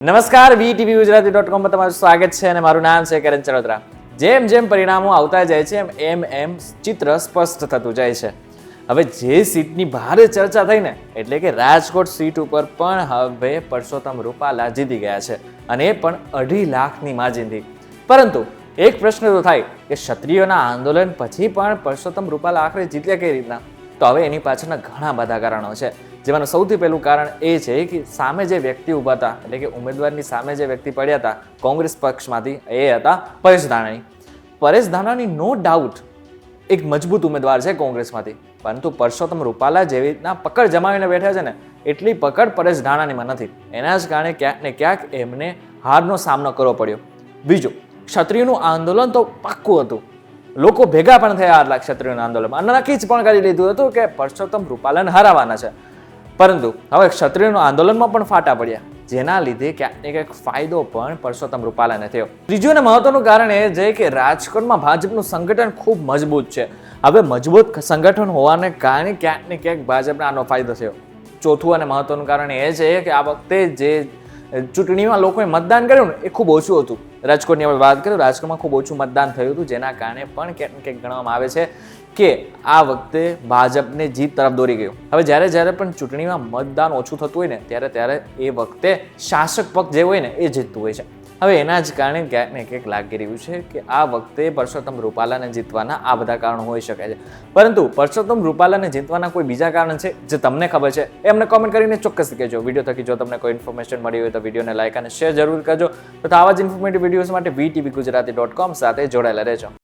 નમસ્કાર વી TV Gujarati dot કોમ પર તમારું સ્વાગત છે અને મારું નામ છે કરણ ચરોતરા જેમ જેમ પરિણામો આવતા જાય છે, એમ એમ એમ ચિત્ર સ્પષ્ટ થતું જાય છે. હવે જે સીટની ભારે ચર્ચા થઈ ને, એટલે કે રાજકોટ સીટ ઉપર પણ હવે પરસોત્તમ રૂપાલા જીતી ગયા છે અને એ પણ અઢી લાખની માર્જિનથી પરંતુ એક પ્રશ્ન તો થાય કે ક્ષત્રિયોના આંદોલન પછી પણ પરસોત્તમ રૂપાલા આખરે જીત્યા કઈ રીતના? તો હવે એની પાછળના ઘણા બધા કારણો છે. જેમાંનું સૌથી પહેલું કારણ એ છે કે સામે જે વ્યક્તિ ઊભા હતા, એટલે કે ઉમેદવારની સામે જે વ્યક્તિ પડ્યા હતા, કોંગ્રેસ પક્ષમાંથી, એ હતા પરેશ ધાનાણી. પરેશ ધાનાણી નો ડાઉટ એક મજબૂત ઉમેદવાર છે કોંગ્રેસમાંથી. પરંતુ પરસોત્તમ રૂપાલા જેવી રીતના પકડ જમાવીને બેઠા છે ને, એટલી પકડ પરેશ ધાણાનીમાં નથી. એના જ કારણે ક્યાંક ને ક્યાંક એમને હારનો સામનો કરવો પડ્યો. બીજું, ક્ષત્રિયનું આંદોલન તો પાક્કું હતું. લોકો ભેગા પણ થયા આટલા ક્ષત્રિયોના આંદોલનમાં. અને નક્કી જ પણ કરી લીધું હતું કે પરસોત્તમ રૂપાલાને હરાવાના છે. પરંતુ હવે ક્ષત્રિયનું આંદોલનમાં પણ ફાટા પડ્યા. જેના લીધે ક્યાંક ને ક્યાંક ફાયદો પણ પરસોત્તમ રૂપાલાને થયો. ત્રીજું અને મહત્વનું કારણ એ છે કે રાજકોટમાં ભાજપનું સંગઠન ખૂબ મજબૂત છે. હવે મજબૂત સંગઠન હોવાને કારણે ક્યાંક ને ક્યાંક ભાજપને આનો ફાયદો થયો. ચોથું અને મહત્વનું કારણ એ છે કે આ વખતે જે ચૂંટણીમાં લોકોએ મતદાન કર્યું ને, એ ખૂબ ઓછું હતું. રાજકોટની આપણે વાત કરીએ રાજકોટમાં ખૂબ ઓછું મતદાન થયું હતું, જેના કારણે પણ ક્યાંક ક્યાંક ગણવામાં આવે છે કે આ વખતે ભાજપને જીત તરફ દોરી ગયું. હવે જ્યારે જ્યારે પણ ચૂંટણીમાં મતદાન ઓછું થતું હોય ને, ત્યારે ત્યારે એ વખતે શાસક પક્ષ જે હોય ને, એ જીતતું હોય છે. હવે એના જ કારણે ક્યાંક ને ક્યાંક લાગી રહ્યું છે કે આ વખતે પરસોત્તમ રૂપાલાને જીતવાના આ બધા કારણો હોઈ શકે છે. પરંતુ પરસોત્તમ રૂપાલાને જીતવાના કોઈ બીજા કારણ છે જે તમને ખબર છે, એ અમને કોમેન્ટ કરીને ચોક્કસ કહેજો. વીડિયો થકી જો તમને કોઈ ઇન્ફોર્મેશન મળી હોય તો વિડીયોને લાઈક અને શેર જરૂર કરજો. તથા આવા જ ઇન્ફોર્મેટિવ વિડીયોઝ માટે વી ટીવી ગુજરાતી ડોટ કોમ સાથે જોડાયેલા રહેજો.